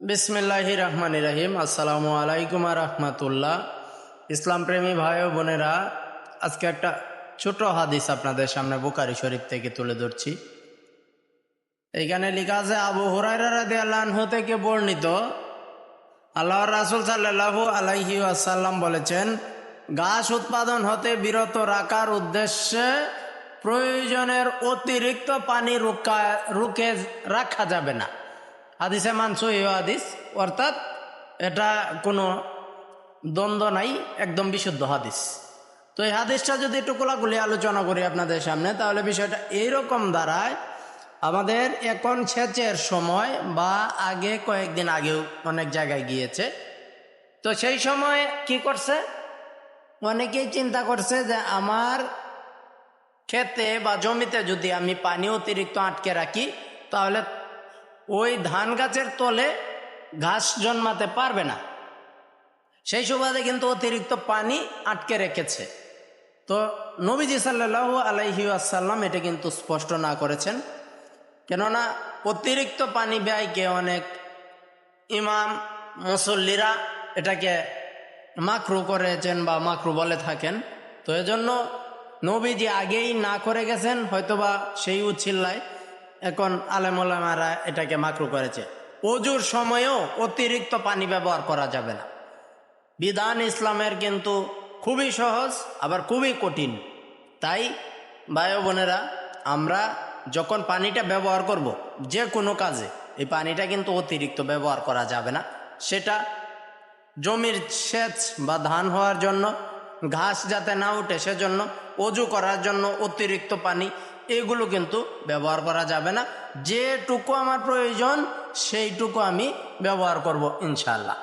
বিসমিল্লাহ রহমান রহিম। আসসালামু আলাইকুম রহমতুল্লাহ। ইসলাম প্রেমী ভাই বোনেরা, আজকে একটা ছোট হাদিস আপনাদের সামনে বোকারি শরীফ থেকে তুলে ধরছি। এইখানে লেখা আছে, আবু হুরাইরাহ থেকে বর্ণিত আল্লাহ রাসুল সাল্লাহু আলাইহি আসাল্লাম বলেছেন, গাছ উৎপাদন হতে বিরত রাখার উদ্দেশ্যে প্রয়োজনের অতিরিক্ত পানি রুকা রুকে রাখা যাবে না। হাদিসে মানছো হাদিস, অর্থাৎ এটা কোনো দ্বন্দ্ব নাই, একদম বিশুদ্ধ হাদিস। তো এই হাদিসটা যদি একটু কোলাকুলি আলোচনা করি আপনাদের সামনে, তাহলে বিষয়টা এইরকম দাঁড়ায়, আমাদের এখন সেচের সময় বা আগে কয়েকদিন আগেও অনেক জায়গায় গিয়েছে। তো সেই সময় কি করছে? অনেকেই চিন্তা করছে যে আমার ক্ষেতে বা জমিতে যদি আমি পানি অতিরিক্ত আটকে রাখি, তাহলে ওই ধান গাছের তলে ঘাস জন্মাতে পারবে না। সেই সুবাদে কিন্তু অতিরিক্ত পানি আটকে রেখেছে। তো নবীজি সাল্লাহ আলাইহি আসাল্লাম এটা কিন্তু স্পষ্ট না করেছেন। কেননা অতিরিক্ত পানি ব্যয়কে অনেক ইমাম, মুসল্লিরা এটাকে মাকরু করেছেন বা মাকরু বলে থাকেন। তো এজন্য নবীজি আগেই না করে গেছেন, হয়তোবা সেই উচ্ছিল্লায়। এখন আলেমারা এটাকে মাকরু করেছে। অজুর সময়েও অতিরিক্ত পানি ব্যবহার করা যাবে না। বিধান ইসলামের কিন্তু খুবই সহজ, আবার খুবই কঠিন। তাই ভাই বোনেরা, আমরা যখন পানিটা ব্যবহার করব, যে কোনো কাজে, এই পানিটা কিন্তু অতিরিক্ত ব্যবহার করা যাবে না। সেটা জমির সেচ বা ধান হওয়ার জন্য, ঘাস যাতে না উঠে সেজন্য, অজু করার জন্য অতিরিক্ত পানি এগুলো কিন্তু ব্যবহার করা যাবে না। যেটুকু আমার প্রয়োজন সেইটুকু আমি ব্যবহার করব ইনশাল্লাহ